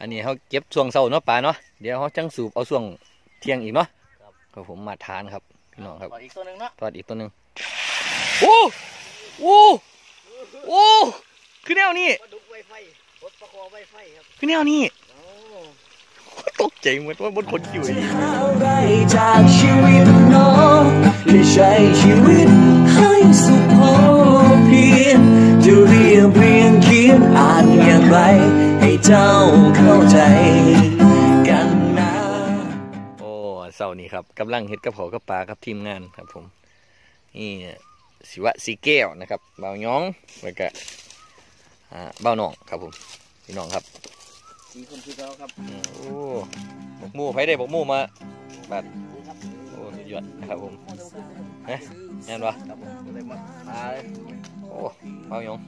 อันนี้เขาเก็บช่วงเช้าเนาะปลาเนาะเดี๋ยวเขาจังสูบเอาช่วงเที่ยงอีกเนาะก็ผมมาทานครับพี่น้องครับต่ออีกตัวหนึ่งเนาะทอดอีกตัวหนึ่งโอ้โอ้โอ้คือแนวนี้ปลาดุกไวไฟรถประคอไวไฟครับคือแนวนี้โอ้ตกใจเหมือนว่าบนคนคิวอีกอะไรจากชีวิตน้องได้ใช้ชีวิตให้สุขพอเพียงจะเรียบเรียงเขียนอ่านอย่างไรให้ เจ้าเข้าใจกันนะโอ้เสาร์นี้ครับกำลังเฮ็ดกระเพรากับปลาครับทีมงานครับผมนี่สิวะสีแก้วนะครับเบาย้องแล้วก็อ่าเบาหนองครับผมพี่น้องครับสี่คนคือเราครับอืมโอ้บกหมูไผได้บกหมูมาแบบโอ้สุดยอดนะครับผมเฮ้ยแน่นวะครับผมเลยมาพาโอ้เบาย้อง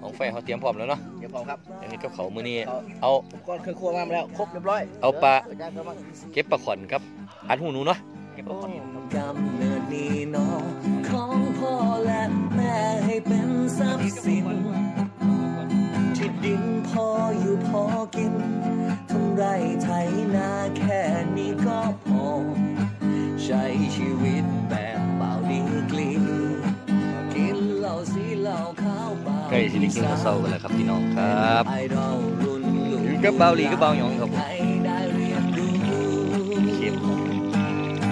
ของไฟเขาเตรียมพร้อมแล้วเนาะเดี๋ยวพร้อมครับอย่างนี้กับเขาวมือนี้เอาเอาอุปกรณ์เครื่องครัวมาแล้ว ครบเรียบร้อยเอาปลาดี๋ยวจานเข้ามาเก็บปลาขอนครับอัดหูหนูเนาะเก็บปลาขอนกำเนิดนี้น้องของพ่อและแม่ให้เป็นทรัพย์สิน ที่ดินพออยู่พอกินทำไรไถนาแค่นี้ก็พอ ใช้ชีวิตแบบเบาดีกลี ใกล้สิได้กินข้าวเช้ากันแล้วครับพี่น้องครับไอดอลรุ่นลูกอยู่กับเบาหลีกับเบาหยองครับผมให้ได้เรียนรู้เชฟ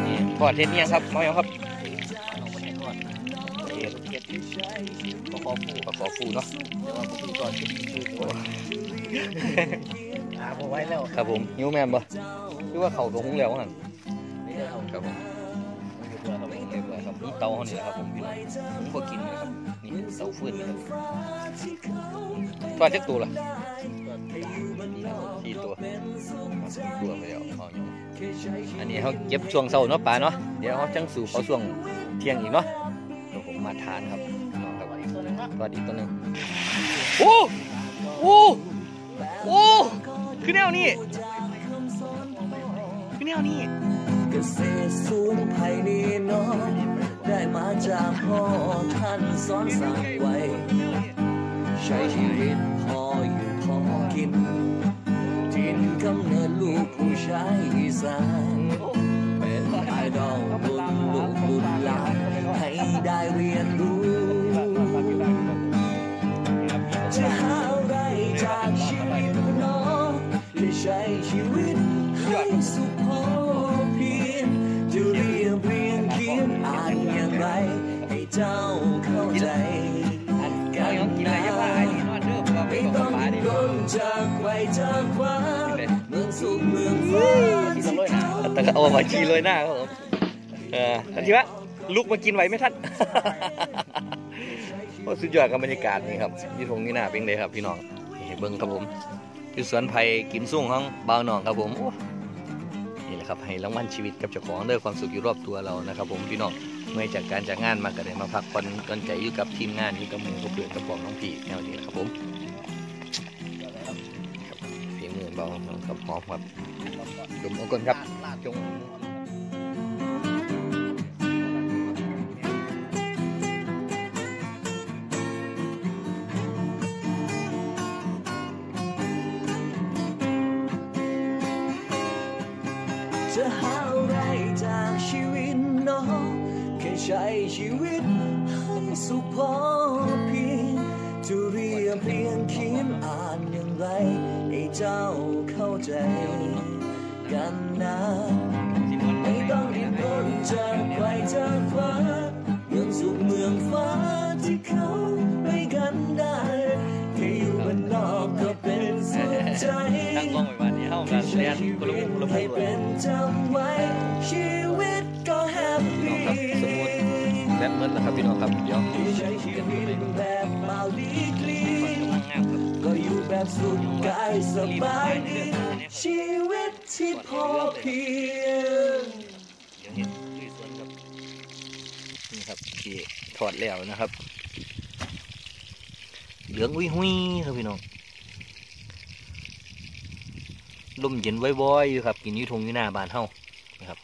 นี่ทอดเทศเนี่ยงครับเบาหยองครับเทศเก็บประคอฟูปลาขอฟูเนาะเดี๋ยวเราไปดูก่อนเก็บดูก่อนอ่าพอไว้แล้วครับผมหิวแม่นบ่คือว่าเขากับหุงแล้วนั่นนี่เลยครับครับผม นี่เตาเขานี่แหละครับผมพี่น้องผมก็กินเลยครับนี่เตาฟืนนี่ครับทอดจักตัวล่ะสี่ตัวสี่ตัวไปแล้วเบาหยองอันนี้เขาเก็บช่วงเช้าเนาะปลาเนาะเดี๋ยวเขาจังสูบเอาช่วงเที่ยงอีกเนาะเดี๋ยวผมมาทานครับพี่น้องครับต่ออีกตัวหนึ่งเนาอดอีกตัวหนึ่งโอ้โอ้โอ้คือแนวนี้คือแนวนี้เกษตรสวนไผ่นี่น้อง ได้มาจากพ่อท่านสอนสั่งไว้ ใช้ชีวิตพออยู่พอกินทินกำเนิดลูกผู้ชายอีสานเป็นไอดอลบุญลูกรุ่นหลานให้ได้เรียนรู้ สู่เมืองฟ้าที่เขาแต่ก็เอามาขี่เลยหน้าครับผมเออทันทีวะลุกมากินไหวไหมท่านโอ้สุดยอดกับบรรยากาศนี่ครับยี่ทงนี่หน้าเป็นเลยครับพี่น้องเบิ้งครับผมคือสวนไผ่กินสุ่งของบ่าวหนองครับผมนี่แหละครับให้รางวัลชีวิตกับเจ้าของเด้อความสุขอยู่รอบตัวเรานะครับ ผมพี่น้องเมื่อจากการจากงานมาก็ได้มาพักผ่อนกอนใจอยู่กับทีมงานอยู่กับหมูกับเพื่อนกับปองน้องพี่แนวนี้แหละครับผม เบาครับหอมครับดมเอาก่อนครับลาดจงจะหาอะไรจากชีวิตน้องแค่ใช้ชีวิตให้สุขพอ เจ้าเข้าใจกันนะไม่ต้องดิ้นรนจากใครจากฟ้าเมืองสุขเมืองฟ้าที่เขาไปกันได้แค่อยู่บนนอกก็เป็นสุขใจตั้งกล้องไว้วันนี้เฮากันเรียนคนละมุมคนละมุให้มเป็นจำไว้ชีวิตก็แฮปปี้ครับสมุดแบตเมิดแล้วครับพี่น้องครับเดี๋ยวที่ใช้ชีวิตแบบมาดีกลี แบบสุขกายสบายดีชีวิตที่พอเพียงเดี๋ยวเห็นลุยสวนครับนี่ครับที่ถอดแล้วนะครับ เหลืองหุยหุยครับพี่น้องลมเย็นว้อยๆอยู่ครับ กินยูทงอยู่หน้าบานเฮานะครับ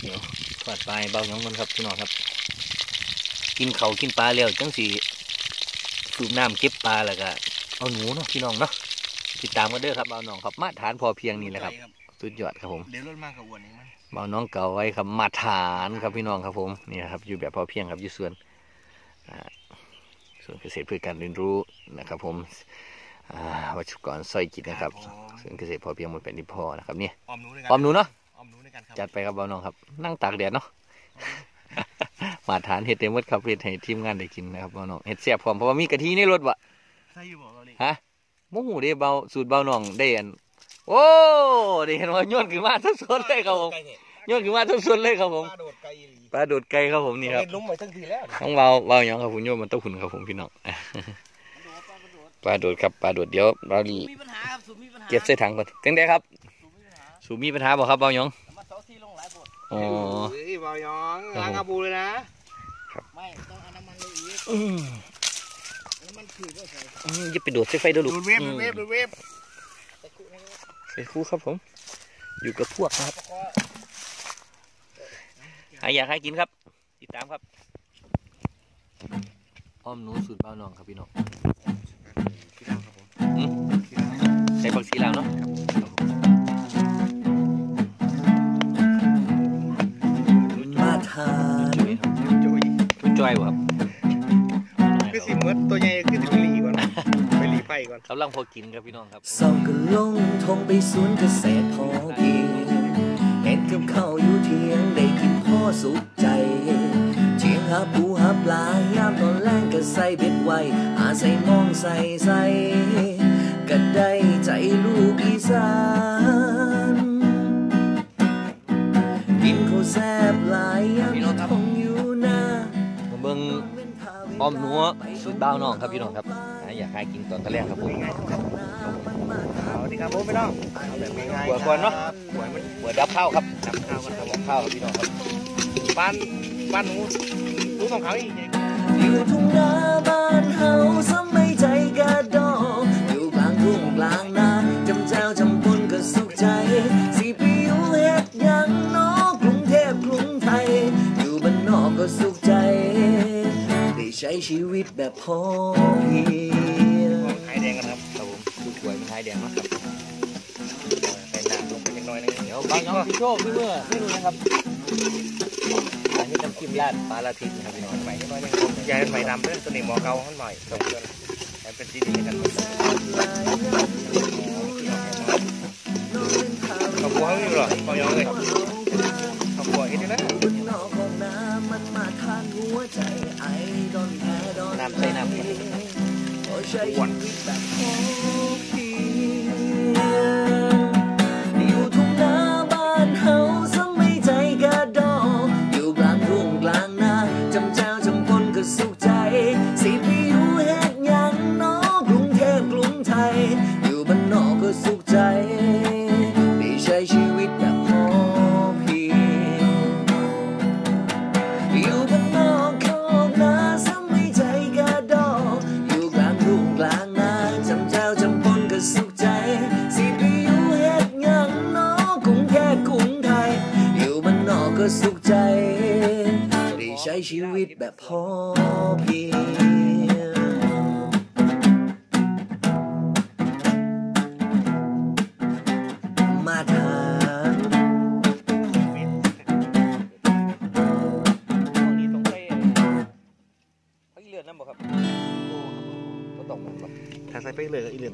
เดี๋ยวทอดปลายเบาหยองกันครับพี่น้องครับ กินเขากินปลาแล้วจังสี สูบน้ำเก็บปลาแล้วก็เอาหนูเนาะพี่น้องเนาะติดตามกันเด้อครับเอาน้องครับมาตรฐานพอเพียงนี่แหละครับสุดยอดครับผมเดี๋ยวรถมากกับอ้วนเองมันเอาน้องเก่าไว้ครับมาตรฐานครับพี่น้องครับผมนี่นะครับอยู่แบบพอเพียงครับอยู่ส่วนอ่าส่วนเกษตรเพื่อการเรียนรู้นะครับ ผมอ่าวัชกรสร้อยจิตนะครับส่วนเกษตรพอเพียงมันเป็นนิพอนะครับเนี่ยออมหนูด้วยกันออมหนูเนาะออมหนูด้วยกันครับจัดไปครับเอาน้องครับ นั่งตากแดดเนาะ มาตรฐานเห็ดเต็มหมดครับเห็ดให้ทีมงานได้กินนะครับเอาน้องเห็ดเสียบพร้อมเพราะว่ามีกะทิในรถวะใช่อยู่บอกเราดิฮะโมโหได้เบาสูตรเบาน้องได้อันโอ้ได้เห็นว่าโยนขึ้นมาสดๆเลยครับผมไก่เนี่ยโยนขึ้นมาสดๆเลยครับผมปลาโดดไก่อีหลีปลาโดดไก่ครับผมนี่ครับเห็ลุ้มไปทั้งทีแล้วต้องเบาเบาอย่างครับผมโยนมันเต้าหุ่นครับผมพี่น้องปลาโดดครับปลาโดดเดี๋ยวเราดีมีปัญหาครับสูบมีปัญหาเก็บใส่ถังก่อนเป็นไงครับสูบมีปัญหาสูมีปัญหาบ่ครับเบาหยองมาเสาที่ลงหลายปวดอ๋อเฮ้ยบอยองครับล้างอาบูเลยนะ ไม่ต้องเอาน้ำมันเลยอีกอืมน้ำมันขืดก็ใส่อืมอย่าไปโดดใส่ไฟเด้อลูกดูดเวฟดูดเวฟดูดเวฟตะกุให้เขาใส่คู่ครับผม อยู่กับพวกนะครับประคอหาอยากให้กินครับ ติดตามครับ อ้อมหนูสูตรเบาหนองครับพี่น้องพี่ดาวครับผมอืมพี่ดาวใส่ผักชีลาวเนาะ อยบ่ครับคือสิเมื่อตัวใหญ่คือสิไปหลีก่อนไปหลีไฟก่อนกำลังพอกินครับพี่น้องครับเศร้าก็ลงทงไปสวนเกษตรพอเพียงเห็นกับข้าวอยู่เทียงได้กินพ่อสุขใจเชียงหาปูหาปลายามตอนแรงก็ใส่เบ็ดไว้อาใส่มองใส่ใส่ก็ได้ใจลูกอีสานกินข้าวแซ่บหลายยามทงอยู่นามาเบิ่งอ้อมหนูสูตรเบาหนองครับพี่น้องครับหาอยากให้กินตอนตะแรกครับผมเอาดีครับผมพี่น้องเอาแบบง่ายๆหัวก่อนเนาะหัวมันหัวดับข้าวครับจับข้าวกันครับดับข้าวครับพี่น้องครับบ้านบ้านหนูหนูของเขาอีกไงอยู่ทุ่งนา แบบพอเพียงไข่แดงกันครับครับผมดูสวยมันท้ายแดงเนาะครับใส่น้ำลงไปเล็กน้อยนึงเดี๋ยวบางน้องพี่โชคพี่เมื่อไม่รู้นะครับอันนี้น้ำจิ้มราดปลาลาทิพย์นะครับพี่น้องใหม่นิดน้อยนึงยายใหม่ดำเด้อตัวนี้หมอเกาขึ้นหน่อยตรงกันให้เป็นสีดีกันขอบคุณเขาอยู่หรอขอยองเลยขอบคุณเห็นไหมบ้านน นน้ำใส่น้ำขอใ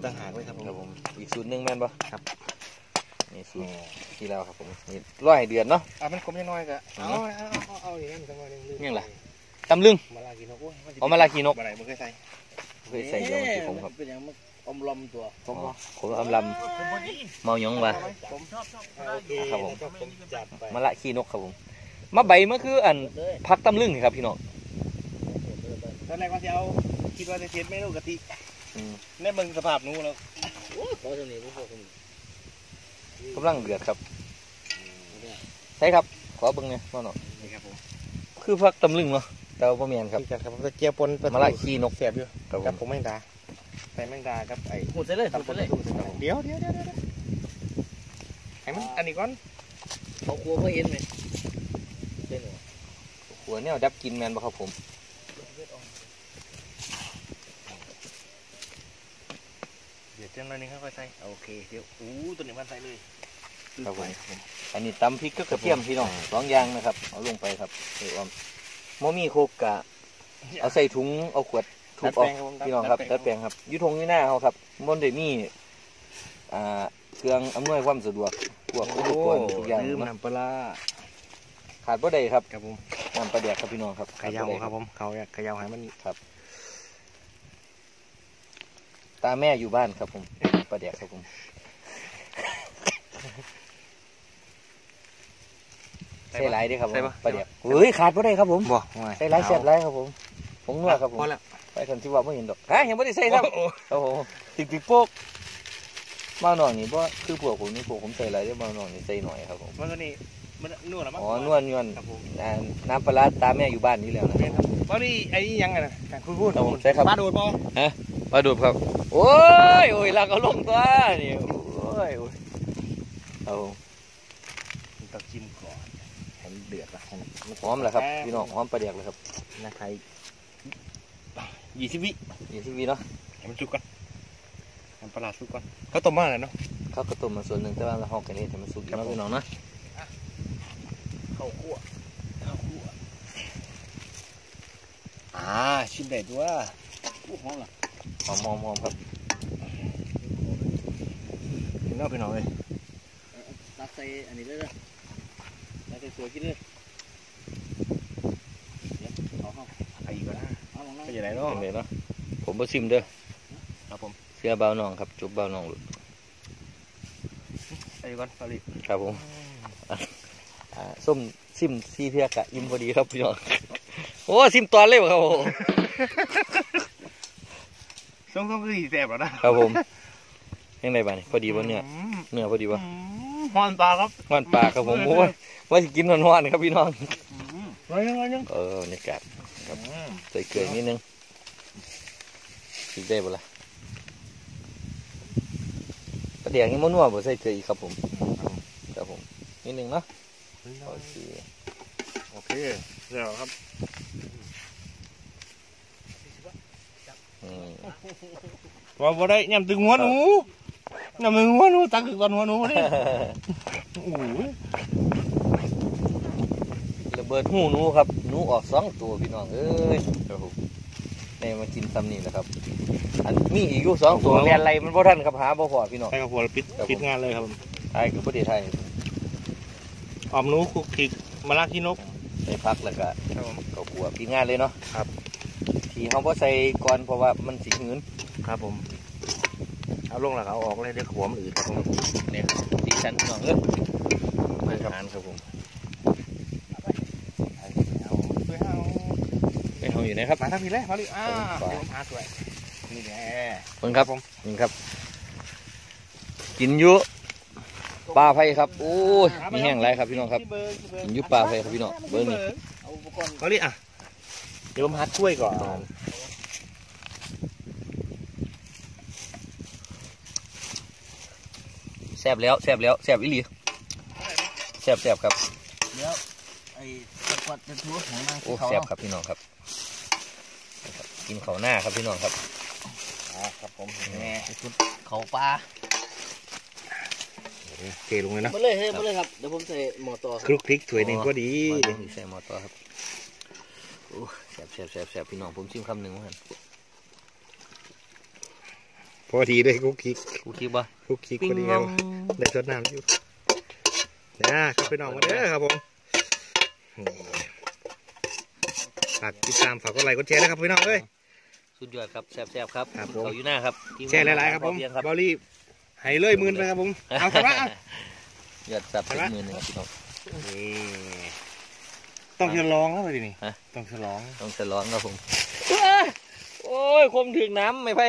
ต่างหากเลยครับผมครับผมอีกสูตรหนึ่งแม่นบ่ครับนี่สูตรที่แล้วครับผมนี่ร้อยเดือนเนาะอะมันคมยังน้อยก็เอาเอาเอาเอาอย่างนั้นจังหวะนึงยังล่ะตำลึงมาลากินนกโอ้ยเอามาลากีนกมาไหนมึงเคยใส่เคยใส่เยอะที่ผมครับเป็นอย่างมันอมลมตัวผมผมอำลำเมาหยองว่ะผมชอบชอบโอเคครับผมผมจัดไปมะละขี้นกครับผมมาใบมันคืออันเลยพักตำลึงนี่ครับพี่น้องตอนแรกว่าจะเอาคิดว่าจะเทียนเมนูกะทิอืม ในเบิ่งสภาพหนู้แล้วโอ้ขอตัวนี้พวกตัวนี้กำลังเดือดครับใช่ครับ ขอเบิ่งเนี่ยว่าเนาะนี่ครับผมคือพักตำลึงเนาะแต่ว่าบ่แม่นครับพี่จัดครับผมจะเจียวปนมะละขี้นกเสียบอยู่ครับผกับมผมแมงดาใส่แมงดากับไอ้หูดใส่เลยหูดตำปใส่นเลยตู้ครับผมเดี๋ยวเดี๋ยวเดี๋ยวเดี๋ยวให้มันอันนี้ก่อนเขากลัวเขาเห็นไหมเป็นหัวหัวแนวดับกินแม่นบ่ครับผม ดี๋ยวจังหน่อยนึงค่อยๆใส่โอเคเดี๋ยวอู้ตัวนี้มันใส่เลยครับผมอันนี้ตำพริกกับกระเทียมพี่น้องสองอย่างนะครับ เอาลงไปครับเอออมโมมีโคกกะเอาใส่ถุงเอาขวดทุบออกพี่น้องครับดัดแปลงครับอยุทงนี่หน้าเขาครับมันได้มีอ่าเครื่องอำนวยความสะดวกพวกอุปกรณ์ทุกอย่างลืมเนาะน้ำปลาร้าขาดบ่ได้ครับครับผมน้ำปลาแดกครับพี่น้องครับเขยาวดได้ครับผมเขาอยากเขยาวให้มัน ตาแม่อยู่บ้านครับผมปลาแดกครับผมใส่หลายเด้อครับผมใส่ปะปลาแดกเฮ้ยขาดบ่ได้ครับผมบ่ใส่หลายแซ่บหลายครับผมผงนัวครับผมพอแล้วไปคนที่ว่าไม่เห็นดอกฮะยังไม่ได้ใส่ครับโอ้โหติดติดโป๊กมาหน่อยนี่เพราะคือพวกผมนี่พวกผมใส่หลายได้มาหน่อยนี่ใส่หน่อยครับผม มันตัวนี้ มันนวดแล้วมั้งอ๋อนวลนวลครับผมอ่าน้ำปลาร้าตาแม่อยู่บ้านนี้แล้วนะเป็นครับว่านี่ไอ้นี่ยังไงนะการพูดพูดครับผมใช่ครับปลาโดดบ่มาดูครับ โอ้ยโอ้ยลักเอาลงตัวนี่โอ้ยโอ้ยเอาต้องจิ้มก่อนให้มันเดือดละให้มันหอมแหละครับพี่น้องหอมปลาแดกเลยครับนะไทยยี่สิบวิยี่สิบวีเนาะให้มันสุกก่อนน้ำปลาร้าสุกก่อนเขาต้มมาเลยเนาะข้าวกระต้มมาส่วนหนึ่งแต่ว่าเราห่อกันเองแต่มันสุกอยู่เนาะพี่น้องนะ ข้าวคั่วข้าวคั่วอ่าชิมได้ตัวอู้หอมล่ะหอมหอมหอมครับพี่น้องพี่น้องเลยตักใส่อันนี้เลยนะตักใส่สวยกินเลยเดี๋ยวเอาเข้าไอ้ก็ได้เอาลงนั่งไม่ใช่ไหนเนาะเห็นไหมเนาะผมบ่ชิมเด้อครับผมเสื้อเบาน้องครับ จุบเบาน้องหลุดไอ้ก่อนผลิตครับผมอ่า ส้มซิมซีเพียกะอิ่มพอดีครับพี่น้องโอ้ซิมตอนเลยบ่ครับผมส่งส่งคือสีแสบแล้วนะครับผมยังไงบ้างพอดีบ่เนื้อเนื้อพอดีบ่หอนปลาครับหวานปลาครับผมโอ้ยว่าสิกินหวานๆครับพี่น้องร้อยนึงร้อยนึงเออบรรยากาศใส่เกลือนิดนึงสิได้บ่ล่ะประเดี๋ยวนี้มันนัวบ่ใส่เกลืออีกครับผม ครับผมนิดนึงเนาะ โอเคโอเคเดี๋ยวครับอืมว่าบ่ได้ยำตึงหัวหนูยำตึงหัวหนูตักถึงตอนหัวหนูนี่โอ้ยระเบิดหูหนูครับหนูออกสองตัวพี่น้องเอ้ยครับผมนี่มากินซ้ำนี่แหละครับ อันมีอีกอยู่สองตัวเรียนอะไรมันบ่ทันครับหาบ่พอพี่น้องใช่ครับผมปิดปิดงานเลยครับไอ้คือประเทศไทย ออมหนูคุกคิกมะระขี้นก ใส่พักแล้วก็ครับผม ก็ขัวปีงานเลยเนาะครับ ที่เขาบ่ใส่ก่อนเพราะว่ามันสิหืนครับผม เอาลงแล้วก็เอาออกเลยเดี๋ยวหัวมันอืดครับผมเนี่ยครับสีสันพี่น้องเอ้ยมาทานครับผมเอาไปเอาไปเฮาอยู่นะครับ มาทำผิดเลยมาดิอ่าครับ เดี๋ยวผมพาสวยนี่แหละ เพิ่นครับผมนี่ครับ กินอยู่ ปลาไผ่ครับโอ้ยมีแห้งไรครับพี่น้องครับที่เงที่เงกินอยู่ปลาไผ่ครับพี่น้องเบิ่งนี่เอาอุปกรณ์เขาดิอะเดี๋ยวผมหัดช่วยก่อนแซ่บแล้วแซ่บแล้วแซ่บอีหลีแซ่บแซ่บครับเดี๋ยวไอ้ตะกวัดจะทั่วของนางโอ้เขาแซ่บครับพี่น้องครับนะครับกินข้าวหน้าครับพี่น้องครับอ่าครับผมแหม่ชุดเขาปลา เทลงเลยนะมาเลยเฮ้ยมาเลยครับ เดี๋ยวผมใส่หม้อต่อคครับลุกพริกถ้วยหนึ่งก็ดีมาดูใส่หมอต่อครับโอ้แซ่บแซ่บแซ่บแซ่บพี่น้องผมชิมคำหนึ่งว่าหั่นพอดีเลยคุกคิกกูคิดว่าคุกคิกปิ้งพอดีงครับงได้สดน้ำอยู่นะครับไปน้องมาเด้อครับผมฝากติดตามฝากกดไลค์กดแชร์นะครับพี่น้องเอ้ยสุดยอดครับแซ่บแซ่บครับครับผมเขาอยู่หน้าครับทีมแชร์หลายๆครับผมเพียงครับบอลลี่ ให้เลยหมื่นไปครับผมเอาสาระเอายอดสับไปเป็นละมือหนึ่งครับพี่น้อง นี่ต้องฉลองแล้วเลยนี่ฮะ ต้องฉลองต้องฉลองครับผมโอ้ยคมถึกน้ำไม่ไป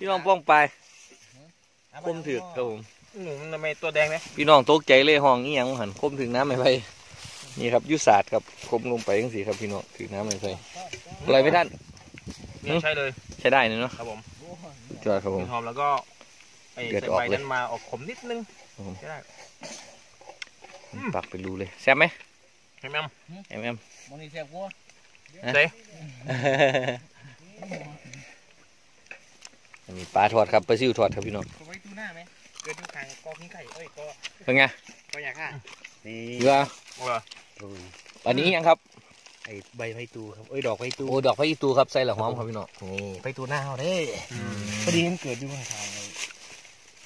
พี่น้องป้องไปคมถึกครับผม หนูทำไมตัวแดงเนี่ยพี่น้องตกใจเลยห้องนี้ยังหันคมถึงน้ำไม่ไปนี่ครับยุศาสตร์ครับคมลงไปทั้งสี่ครับพี่น้องถึงน้ำไม่ไปอะไรไม่ท่าน นี่ใช่เลย ใช้ได้เนอะครับผมจอดครับผมหอมแล้วก็ไอ้ เดือดใส่ออกใบเลยนั้นมาออกขมนิดนึงครับผมใช่ได้ปักไปรูเลยแซ่บไหมใช่ไหมแอมแอมมันนี่แซ่บกว่าเด้เอันนี้ปลาทอดครับปลาซิวทอดครับพี่น้องเอาไว้ดูหน้าไหมเกิดดูทางกอกิ้งไก่เอ้ยกอเป็นไงกออยากฆ่านี่เรือโอ้ยอันนี้ยังครับไอ้ใบไม้ตูครับเอ้ยดอกไม้ตูโอ้ดอกพระอีตูครับใส่ละหอมครับพี่น้องนี่ไม้ตูหน้าเขาเด้พอดีมันเกิดอยู่ข้างทางไอ้ป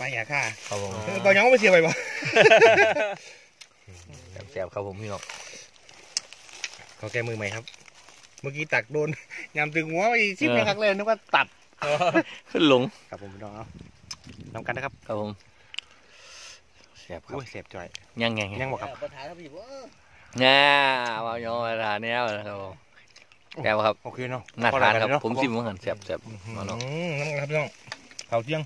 ลาอยากฆ่าครับผมเออเบาหยังไม่เสียไปบ่ แซ่บๆครับผมพี่น้องเขาแก้มือใหม่ครับ เมื่อกี้ตักโดน ยำตึงหัวไปชิบนะครับเลยนึกว่าตัดขึ้นหลงครับผมพี่น้องเอานำกันนะครับครับผมแซ่บครับอุ้ยเสียบจ่อยยังไงยังบอกครับปัญหาครับพี่ว่าน่าว่ายองมาทานแนวนะครับผมแซ่บครับโอเคเนาะน่าทานครับพอแล้วผมชิมเหมือนกันแซ่บแซ่บอืมาเนาะมน้ำครับพี่น้องข้าวเที่ยง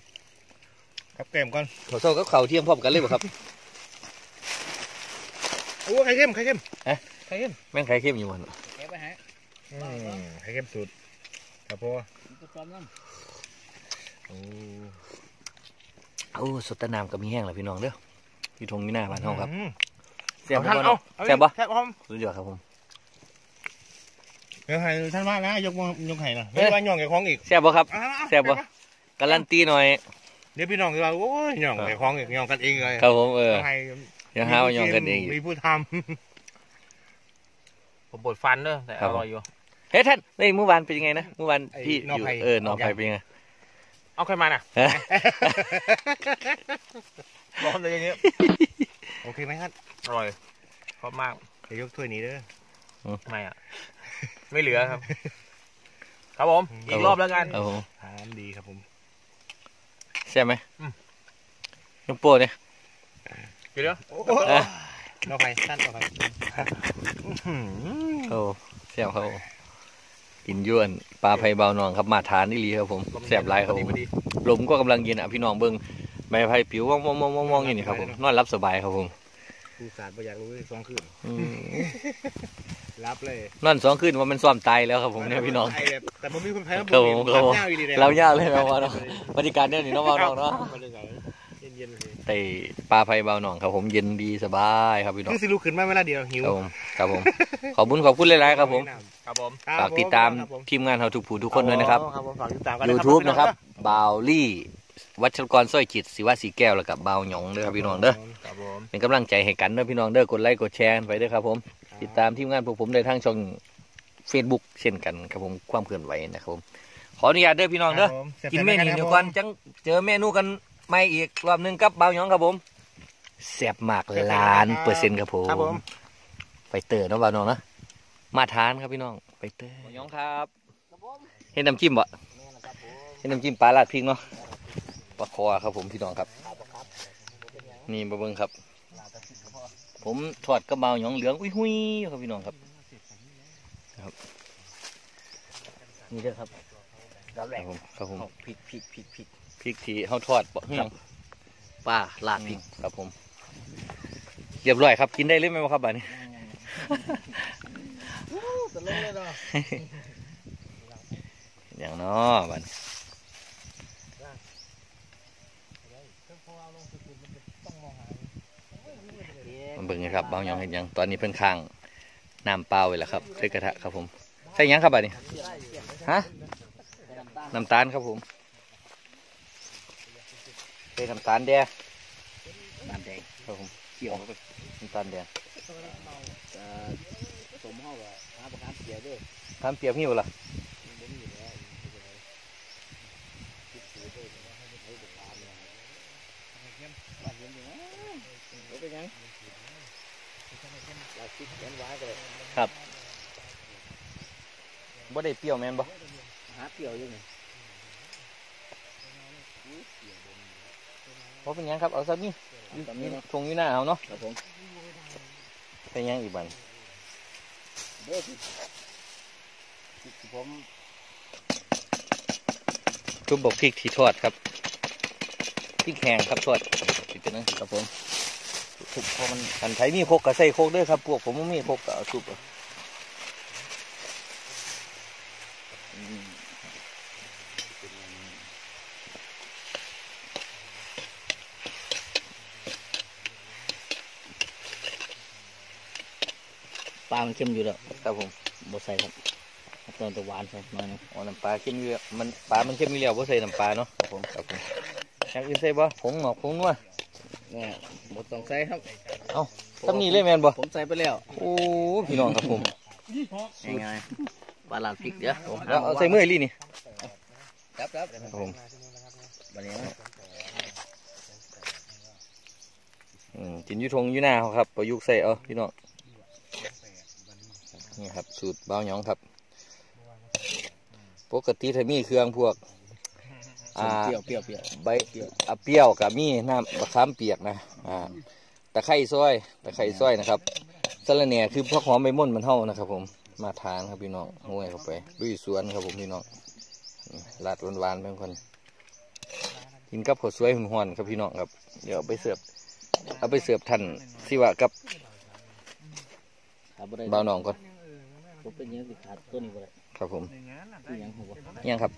ครับแกมก่อนข้าวเช้ากับข้าวเที่ยงพร้อมกันเลยบ่ครับโอ้ไข่เข้มไข่เข้มเอ๊ะไข่เข้มแม่งไข่เค็มอยู่มันแกไปหาอืมไข่เข้มสุดครับพ่อก็ซ้อมน้โอ้โอ้สดแตะน้ำกับมีแห้งแล้วพี่น้องเด้ออยู่ทงนี่หน้าบ้านเฮาครับอืมแซ่บเอาบ่ท่านเนาะเอาแซ่บบ่แซ่บพร้อมสุดยอดครับผมเดี๋ยวให้ท่านว่านะยกมือยกให้นะเอ๊ะไม่ว่าย่องแก่ของอีกแซ่บบ่ครับเอาเอาแซ่บบ่การันตีหน่อย เดี๋ยวพี่น้องจะว่าโอ้ยย่องแก่ของอีกย่องกันเองเลยครับผมเออให้อย่าหาว่ายองกันเองอีกมีผู้ทผมปวดฟันเด้อแต่ครัอบร่อยอยู่เฮ้ยท่านนี่เมื่อวานเป็นยังไงนะเมื่อวานไอ้ที่หน่ออยู่ไผ่เออหนอไผ่เป็นยังไงเอาใครมาน่ะฮะร้อนเลยอย่างเงี้ยำโอเคไหมครับอร่อยชอบมากเดี๋ยวยกถ้วยนี้เด้อไม่อะ ไม่เหลือครับ ครับผม อีกรอบแล้วกันครับผมทานดีครับผม ใช่บไหมอืมน้ำโป้เนี่ยเดี๋ยวโอ้เอ๊ะเราไปท่านเราไปโอ้แซ่บครับผมกินย้วนปลาไผ่เบานองครับมาทานนี่ลีครับผมแซ่บหลายครับผมพอดีลมก็กำลังเย็นอะพี่น้องเบิ้งใบไผ่ผิวว่องว่องว่องว่องว่องอยู่นี่ครับผมนอนรับสบายครับผมผู้สาดไปอยากรู้เลยสองคืนอืม รับเลยนอนสองคืนว่ามันซ้อมตายแล้วครับผมเนี่ยพี่น้องไอ้แบบแต่ผมมีคนแพ้ครับผมครับผมเงาอีดีเลยเรายากเลยนะว่าเนาะบรรยากาศเนี่ยนี่เน้องเบาน้องเนาะมาเลยเย็นๆเลยแต่ปลาไผ่เบาหนองครับผมเย็นดีสบายครับพี่น้องคือสิลูกขึ้นมาเวลาเดียวหิวครับผมครับผมขอบคุณขอบคุณหลายๆครับผมครับผมฝากติดตามครับผมทีมงานเราทุกผู้ทุกคนด้วยนะครับครับผมฝากติดตามกัน YouTube นะครับบาวลี่วัชรกรสร้อยจิตศิวะสีแก้วแล้วกับบาวหยองเด้อครับพี่น้องเด้อครับผมเป็นกำลังใจให้กันเด้อพี่น้องเด้อกดไลค์กดแชร์ไปเด้อครับผม ติดตามทีมงานพวกผมได้ทางช่อง Facebook เช่นกันครับผมความเคลื่อนไหวนะครับผมขออนุญาตเด้อพี่น้องเด้อครับผมกินเมนูเดียวกันจังเจอเมนูกันใหม่อีกรอบหนึงกับบาวหยองครับผมแซ่บมากล้านเปอร์เซ็นต์ครับผมครับผมไปเตอร์เนาะบาวน้องนะมาทานครับพี่น้องไปเตอร์บาวหยองครับเห็นน้ำจิ้มบ่เห็นน้ำจิ้มปลาลาดพริกเนาะปลาคอครับผมพี่น้องครับ นี่มาเบิ่งครับ ผมทอดกระเบาวหยองเหลืองอุ้ยหุยครับพี่น้องครับครับนี่เด้อครับำรับแหคลรับกผมครับผมผิดผิดผิดผิดพริกที่เฮาทอดบ่เฮียงปลาลาดพริกครับผมเรียบร้อยครับกินได้เลยไหมครับบัดนี้ตลกเลยเนาะอย่างเนาะบัดนี้ มันเบิ่งนะครับบางอย่างเห็นหยังตอนนี้เพิ่นข้างน้ำเปล่าไว้แล้วครับใส่กระทะครับผมใส่หยังครับบัดนี้ฮะน้ำตาลครับผมใส่น้ำตาลแดงน้ำแดงครับผมเกี่ยวไปน้ำตาลแดงเอ่อสมห้องว่าหาประกันเสียด้วยทำเปรียบหิวล่ะ บ่มีแล้วคิดถือด้วยให้ให้ประกันเนี่ยบ้านเย็นอยู่นะบ่เป็นหยัง อยากคิดเขียนไว้ก็เลยบ่ได้เปรี้ยวแม่นบ่หาเปรี้ยวอยู่นี่บ่เป็นหยังครับเอาซะนี่ตอนนี้เนาะทงอยู่หน้าเอาเนาะครับผมใส่หยังอีกบัดเด้อที่ที่ผมทุบบกพริกที่ทอดครับพริกแห้งครับทอดติดกันนะครับผม ทุบเพราะมันกันไผมีโคกก็ใส่โคกเด้วยครับพวกผมบ่มีโคกก็เอาทุบเอาอืมปลามันเข้มอยู่แล้วครับผมบ่ใส่ครับตอนตะวันใส่มาเนาะอ๋อน้ำปลาเข้มอยู่แล้วมันปลามันเข้มอยู่แล้วบ่ใส่น้ำปลาเนาะครับผมครับผมอย่างอื่นใส่บ่ผงหนอกผงนัว เนี่ยหมดต้องใส่ครับตำนี้เลยแม่นบ่ผมใส่ไปแล้วโอ้พี่น้องครับผมง่ายๆปลาลาดพริกเดี๋ยวผมแล้วเอาใส่มือไอ้ลี่นี่ครับครับครับผมบันนี้อืมกินอยูทงอยูหน้าเขาครับประยุกต์ใส่เอาพี่น้องนี่ครับสูตรเบาหยองครับ ปกติถ้ามีเครื่องพวก อ่าเปรี้ยวเปรี้ยวเปรี้ยวใบอะเปรี้ยวกับมีน้ำมะขามเปียกนะอ่าตะไคร้ซอยตะไคร้ซอยนะครับสะระแหน่คือพักหอมใบม่อนมันเท่านะครับ ผมมาทานครับพี่น้องห้วยเข้าไปดุยสวนครับผมพี่น้องนี่ลาดหวานๆเป็นคนกินกับข้าวสวยหุ่นๆครับพี่น้องครับ เดี๋ยวเอาไปเสิร์ฟเอาไปเสิร์ฟท่านสิว่ากับครับบ่ได้บ่าวน้องก่อนผมเป็นยังสิขาดตัวนี้บ่ได้ ครับผมคือยังหัวยังครับ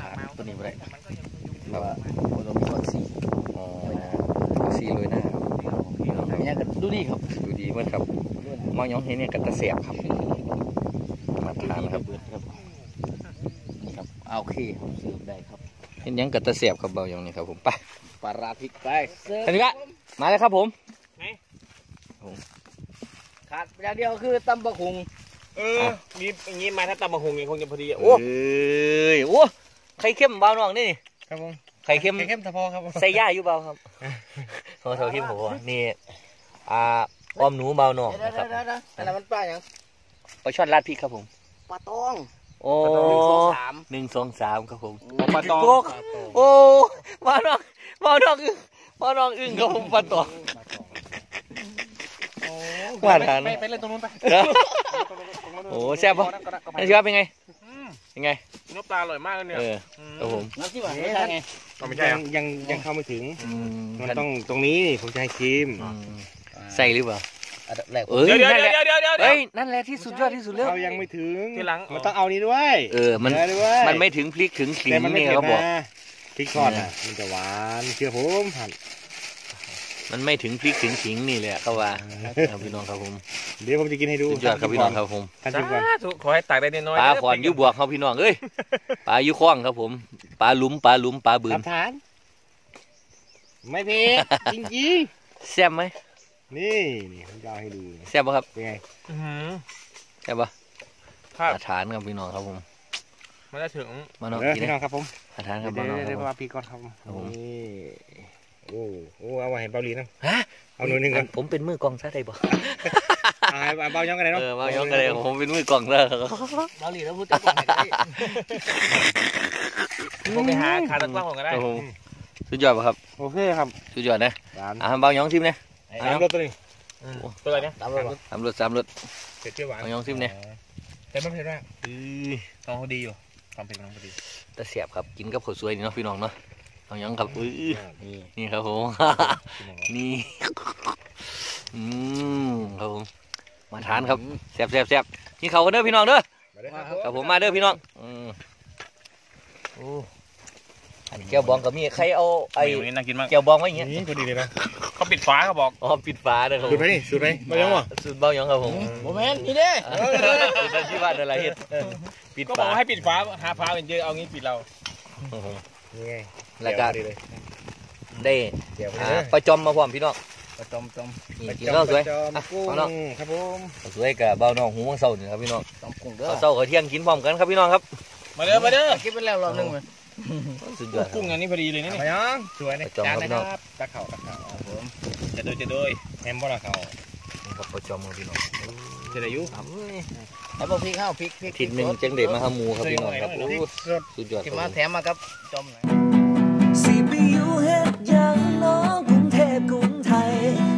ขาดตัวนี้บ่ได้ครับเพราะว่าบ่ต้องมีวัคซีนอ๋อซีโรยหน้าครับพี่น้องครับอันนี้ก็ดูดีครับดูดีมากครับมองยองเห็นเนี่ยกัตะเสียบครับมาทานครับเบิดครับนี่ครับเอาโอเคครับเสิร์ฟได้ครับเห็นยังกัตะเสียบครับเบาหยองนี่ครับผมไปปลาราดพริกไปเสิร์ฟท่านผู้ชมมาแล้วครับผม ขาดอย่างเดียวคือตำบะคุงเออมีอย่างนี้มาถ้าตำมะฮงเนี่ยคงจะพอดีอะโอ้โอ้ยโอ้ไข่เข้มเบาหน่องนี่ครับผมไข่เข้มเข้มตะพอครับใส่ย่าอยู่เบาครับโอ้โหเข้มผมว่านี่อ่าอ้อมหนูเบาหน่องเดี๋ยวนะครับเดี๋ยวเดี๋ยวอันนั้นมันปลาอย่างปลาช่อนราดพริกครับผมปลาตองโอ้หนึ่งสองสามหนึ่งสองสามครับผมปลาตองโกกโอ้เบาหน่องเบาหน่องอึ้งเบาหน่องอึ้งครับผมปลาตอง ว่าทานไปไปเล่นตรงนู้นไปโอ้แซ่บปะนี่ครับเป็นไงเป็นไงเนื้อปลาอร่อยมากเลยเนี่ยเออครับผมน้ำที่ว่าไม่ใช่ไงเอาไม่ใช่ยัอะงยังยังเข้าไม่ถึงอืมมันต้องตรงนี้นี่ผมจะให้ชิมอืมใส่หรือเปล่าอันดับแรกเอ้ยเดี๋ยวเดี๋ยวนั่นแหละเดี๋ยวเดี๋ยวเดี๋ยวเดี๋ยวเอ้ยนั่นแหละที่สุดยอดที่สุดแล้วเขายังไม่ถึงทีหลังมันต้องเอานี้ด้วย เออมันเดี๋ยวด้วยมันไม่ถึงพริกถึงขิงแต่มันไม่นี่เผ็ดเขาบอกนะพริกทอดอะมันจะหวานเชื่อผมหั่น มันไม่ถึงพริกถึงขิงนี่แหละเขาว่าครับพี่น้องครับผมเดี๋ยวผมจะกินให้ดูสุดยอดครับพี่น้องครับผมท่านชิมก่อนสาธุขอให้ตากได้น้อยปลาขอนอยุบวกครับพี่น้องเอ้ยปลาอยุคล้องครับผมปลาหลุมปลาหลุมปลาบืครันบทานไม่เผ็ดจริงแซ่บไหมๆนี่นี่ผมจะเอาให้ดูแซ่บปะครับเป็นไงอื้อหือแซ่บปะครับอาทานครับพี่น้องครับผมมันจะถึงมาน้องเดี๋ยวกินพี่นะน้องครับผมอาทานครับเดี๋มายวน้องคเดี๋รัยวบผมว่าพี่ก่อนครับครับผมนี่ โอ้โอ้เอาไว้ให้เบาหลีนะฮะเอาหน่อยหนึ่งก่อนผมเป็นมือกลองซะได้บ่เอาให้เบาย้องกันเลยเนาะเออมาย้อนกันเลยผมเป็นมือกลองแล้วเราหลีแล้วพูดจะก่อนไหนก็ได้ผมไปหาขาตะกร้าผมก็ได้ครับผมสุดยอดปะครับโอเคครับสุดยอดนะสามอ่าเบาหยองซิมเนี่ยสามรสตัวนี้อืมตัวอะไรเนี่ยตามเราสามรสสามรสเผ็ดเปรี้ยวหวานเบาหยองซิมเนี่ยแต่ไม่เผ็ดมากอือต้องพอดีอยู่ความเผ็ดต้องพอดีแต่เสียบครับกินกับข้าวสวยนี่เนาะพี่น้องเนาะ เบาหยองครับอือนี่นี่ครับผม นี่อืมครับผมมาทานครับแซ่บแซ่บแซ่บนี่เขากันเด้อพี่น้องเด้อมาเลยครับครับผมมาเด้อพี่น้องอืมโอ้อันนี้แก้วบองกับมีใครเอาไอ้ไอ้นี่น่ากินมากแก้วบองไว้อย่างเงี้ยนี่พอดีเลยนะเขาปิดฝาเขาบอกอ๋อปิดฝาเด้อครับผสูดมไปนี่สูดไปเบาย้องวะสูตรเบาหยองครับผมโมเมนต์นี่เด้เออเป็นอาชีพอะไรเฮ็ดปิดก็บอฝากว่าให้ปิดฝาหาฝาเป็นเจอเอางี้ปิดเราครับผม นี่ไงแล้วก็เดี๋ยพอดีเลยได้เดี๋ยวพออ่าดีเลยปลาจอมมาพร้อมพี่น้องประจอมจอมนี่กินข้าวสวยประจอมอะกุ้งเอาเนาะครับผมข้าวสวยกับเบาหนองหูวังเสานี่ครับพี่น้องต้องกุ้งเด้อข้าวเสาข้าวเที่ยงกินพร้อมกันครับพี่น้องครับ มาเด้อมาเด้อกินไปแล้วรอบนึงเลยสุดยอดครับกุ้งอันนี้พอดีเลยนี่เบาย้องสวยนะประจอมจานครับนะพี่น้องครับตะเข่าตะเข่าครับผมจะโดยจะโดยแฮมบ่ละเข่านี่ครับปลาจอมครับพี่น้องจะได้อยุ ไอ้พวกพริกข้าวพริกพริกทิศหนึ่งจังเด็ดมาหาหมูครับพี่น้องครับโอ้สดสุดยอดคที่รับมาผมแถมมาครับจอมหน่อยสิไปอยู่เฮ็ดหยังน้องกรุงเทพกรุงไทย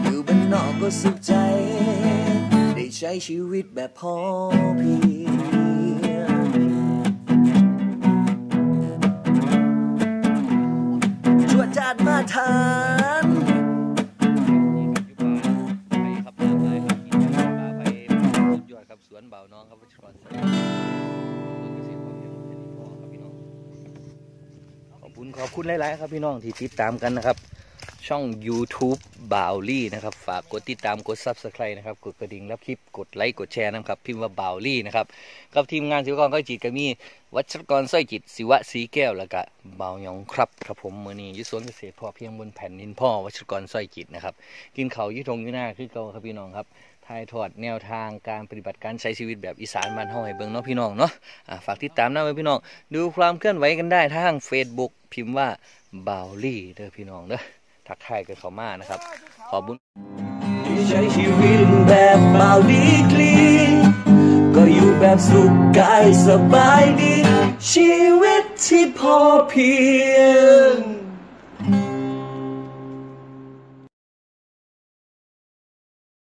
อยู่บ้านนอกก็สุขใจ ได้ใช้ชีวิตแบบพอเพียงชวดจาดมาทาน อบพี่น้องขอบคุณหลาย ๆ ครับพี่น้องที่ติดตามกันนะครับ ช่อง YouTube บาวลี่นะครับ ฝากกดติดตามกด Subscribe นะครับ กดกระดิ่งรับคลิปกดไลค์กดแชร์นะครับ พิมพ์ว่าบ่าวลี่นะครับ กับทีมงานศิวกรก็จิตก็มี วัชรกรสร้อยจิตศิวะสีแก้วแล้วก็บ่าวหยองครับครับผมมือนี้ยุสวนเกษตรพอเพียงบนแผ่นดินพ่อวัชรกรสร้อยจิตนะครับกินเขายุทงยุหน้าคือเก่าครับพี่น้องครับ ถ่ายทอดแนวทางการปฏิบัติการใช้ชีวิตแบบอีสานบ้านเฮาให้เบิ่งเนาะพี่น้องเนาะอ่าฝากติดตามนะไว้พี่น้อง ดูความเคลื่อนไหวกันได้ทาง Facebook พิมพ์ว่าบาวลี่เด้อพี่น้องเด้อทักทายกันเข้ามานะครับ ขอบคุญที่ใช้ชีวิตแบบบาดีกลีก็อยู่แบบสุขกายสบายดี ชีวิตที่พอเพียง